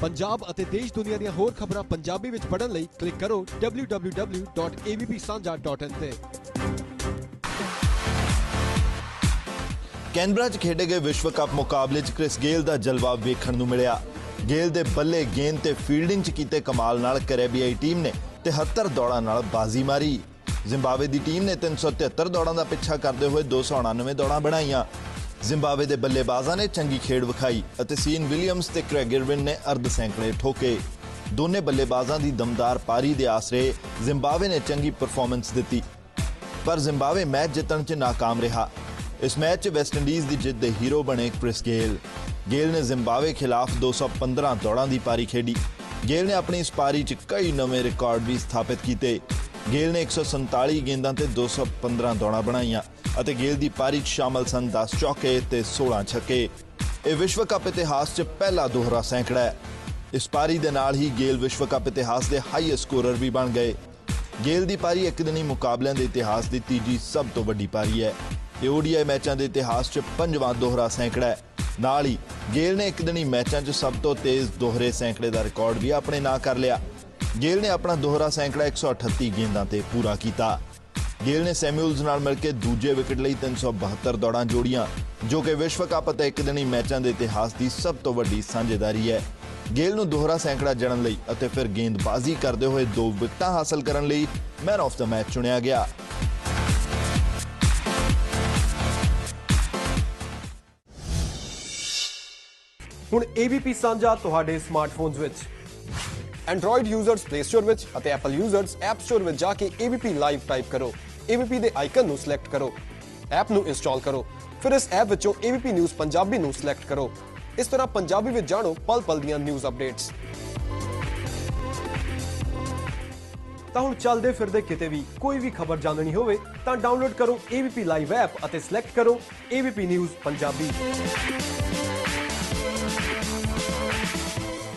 ਪੰਜਾਬ ਅਤੇ ਦੇਸ਼ ਦੁਨੀਆ ਦੀਆਂ ਹੋਰ ਖਬਰਾਂ ਪੰਜਾਬੀ ਵਿੱਚ ਪੜ੍ਹਨ ਲਈ ਕਲਿੱਕ ਕਰੋ www.avpsanja.in ਤੇ। ਕੈਨਬਰਾ 'ਚ ਖੇਡੇ ਗਏ ਵਿਸ਼ਵ ਕੱਪ ਮੁਕਾਬਲੇ 'ਚ ਕ੍ਰਿਸ ਗੇਲ ਦਾ ਜਲਵਾ ਵੇਖਣ ਨੂੰ ਮਿਲਿਆ। ਗੇਲ ਦੇ ਬੱਲੇ ਗੇਂਦ ਤੇ ਫੀਲਡਿੰਗ 'ਚ ਕੀਤੇ ਕਮਾਲ ਨਾਲ ਕੈਰੇਬੀਆਈ ਟੀਮ ਨੇ 73 ਦੌੜਾਂ ਨਾਲ ਬਾਜ਼ੀ ਮਾਰੀ। ਜ਼ਿੰਬਾਬਵੇ ਦੀ ਟੀਮ ਨੇ 373 ਦੌੜਾਂ ਦਾ ਪਿੱਛਾ ਕਰਦੇ ਹੋਏ 299 ਦੌੜਾਂ ਬਣਾਈਆਂ। ਜ਼ਿੰਬਾਬਵੇ ਦੇ ਬੱਲੇਬਾਜ਼ਾਂ ਨੇ ਚੰਗੀ ਖੇਡ ਵਿਖਾਈ ਅਤੇ ਸੀਨ ਵਿਲੀਅਮਸ ਤੇ ਕ੍ਰੈਗ ਇਰਵਿਨ ਨੇ ਅਰਧ ਸੈਂਕੜੇ ਠੋਕੇ। ਦੋਨੇ ਬੱਲੇਬਾਜ਼ਾਂ ਦੀ ਦਮਦਾਰ ਪਾਰੀ ਦੇ ਆਸਰੇ ਜ਼ਿੰਬਾਬਵੇ ਨੇ ਚੰਗੀ ਪਰਫਾਰਮੈਂਸ ਦਿੱਤੀ। ਪਰ ਜ਼ਿੰਬਾਬਵੇ ਮੈਚ ਜਿੱਤਣ 'ਚ ناکਾਮ ਰਿਹਾ। ਇਸ ਮੈਚ 'ਚ ਵੈਸਟ ਇੰਡੀਜ਼ ਦੀ ਜਿੱਤ ਦੇ ਹੀਰੋ ਬਣੇ ਕ੍ਰਿਸ ਗੇਲ। ਗੇਲ ਨੇ ਜ਼ਿੰਬਾਬਵੇ ਖਿਲਾਫ 215 ਦੌੜਾਂ ਦੀ ਪਾਰੀ ਖੇਡੀ। ਗੇਲ ਨੇ ਆਪਣੀ ਇਸ ਪਾਰੀ 'ਚ ਕਈ ਨਵੇਂ ਰਿਕਾਰਡ ਵੀ ਸਥਾਪਿਤ ਕੀਤੇ। ਗੇਲ ਨੇ 147 ਗੇਂਦਾਂ ਤੇ 215 ਦੌੜਾਂ ਬਣਾਈਆਂ। ਅਤੇ ਗੇਲ ਦੀ ਪਾਰੀ 'ਚ ਸ਼ਾਮਲ ਸਨ 10 ਚੌਕੇ ਤੇ 16 ਛੱਕੇ। ਇਹ ਵਿਸ਼ਵ ਕੱਪ ਇਤਿਹਾਸ 'ਚ ਪਹਿਲਾ ਦੋਹਰਾ ਸੈਂਕੜਾ ਹੈ। ਇਸ ਪਾਰੀ ਦੇ ਨਾਲ ਹੀ ਗੇਲ ਵਿਸ਼ਵ ਕੱਪ ਇਤਿਹਾਸ ਦੇ ਹਾਈਐਸਟ ਸਕੋਰਰ ਵੀ ਬਣ ਗਏ। ਗੇਲ ਦੀ ਪਾਰੀ ਇੱਕ ਦਿਨੀ ਮੁਕਾਬਲਿਆਂ ਦੇ ਇਤਿਹਾਸ ਦੀ ਤੀਜੀ ਸਭ ਤੋਂ ਵੱਡੀ ਪਾਰੀ ਹੈ। ਇਹ ਓਡੀਆਈ ਮੈਚਾਂ ਦੇ ਇਤਿਹਾਸ 'ਚ ਪੰਜਵਾਂ ਦੋਹਰਾ ਸੈਂਕੜਾ ਹੈ। ਨਾਲ ਹੀ ਗੇਲ ਨੇ ਇੱਕ ਦਿਨੀ ਮੈਚਾਂ 'ਚ ਸਭ ਤੋਂ ਤੇਜ਼ ਦੋਹਰੇ ਸੈਂਕੜੇ ਦਾ ਰਿਕਾਰਡ ਵੀ ਆਪਣੇ ਨਾਂ ਕਰ ਲਿਆ। ਗੇਲ ਨੇ ਆਪਣਾ ਦੋਹਰਾ ਸੈਂਕੜਾ 138 ਗੇਂਦਾਂ ਤੇ ਪੂਰਾ ਕੀਤਾ। ਗੇਲ ਨੇ ਸੈਮੂਅਲਸ ਨਾਲ ਮਿਲ ਕੇ ਦੂਜੇ ਵਿਕਟ ਲਈ 372 ਦੌੜਾਂ ਜੋੜੀਆਂ, ਜੋ ਕਿ ਵਿਸ਼ਵ ਕੱਪ ਅਤੇ ਇੱਕ ਮੈਚਾਂ ਦੇ ਇਤਿਹਾਸ ਦੀ ਸਭ ਤੋਂ ਵੱਡੀ ਸਾਂਝੇਦਾਰੀ ਹੈ। ਗੇਲ ਨੂੰ ਦੋਹਰਾ ਸੈਂਕੜਾ ਜੜਨ ਲਈ ਅਤੇ ਫਿਰ ਗੇਂਦਬਾਜ਼ੀ ਕਰਦੇ ਹੋਏ ਦੋ ਵਿਕਟਾਂ ਹਾਸਲ ਕਰਨ ਲਈ ਮੈਨ ਆਫ ਦਾ ਮੈਚ ਚੁਣਿਆ ਗਿਆ। ਹੁਣ ABP ਸਾਂਝਾ ਤੁਹਾਡੇ ਸਮਾਰਟਫੋਨਸ ਵਿੱਚ। Android ਯੂਜ਼ਰਸ Play Store ਵਿੱਚ ਅਤੇ Apple ਯੂਜ਼ਰਸ App Store ਵਿੱਚ ਜਾ ਕੇ ABP ਲਾਈਵ ਟਾਈਪ ਕਰੋ। ABP ਦੇ ਆਈਕਨ ਨੂੰ ਸਿਲੈਕਟ ਕਰੋ। ਐਪ ਨੂੰ ਇੰਸਟਾਲ ਕਰੋ। ਫਿਰ ਇਸ ਐਪ ਵਿੱਚੋਂ ABP ਨਿਊਜ਼ ਪੰਜਾਬੀ ਨੂੰ ਸਿਲੈਕਟ ਕਰੋ। ਇਸ ਤਰ੍ਹਾਂ ਪੰਜਾਬੀ ਵਿੱਚ ਜਾਣੋ ਪਲ ਪਲ ਦੀਆਂ ਨਿਊਜ਼ ਅਪਡੇਟਸ ਤਾਂ ਹੁਣ ਚੱਲਦੇ ਫਿਰਦੇ ਕਿਤੇ ਵੀ ਕੋਈ ਵੀ ਖਬਰ ਜਾਣਨੀ ਹੋਵੇ ਤਾਂ ਡਾਊਨਲੋਡ ਕਰੋ ABP ਲਾਈਵ ਐਪ ਅਤੇ ਸਿਲੈਕਟ ਕਰੋ ABP ਨਿਊਜ਼ ਪੰਜਾਬੀ।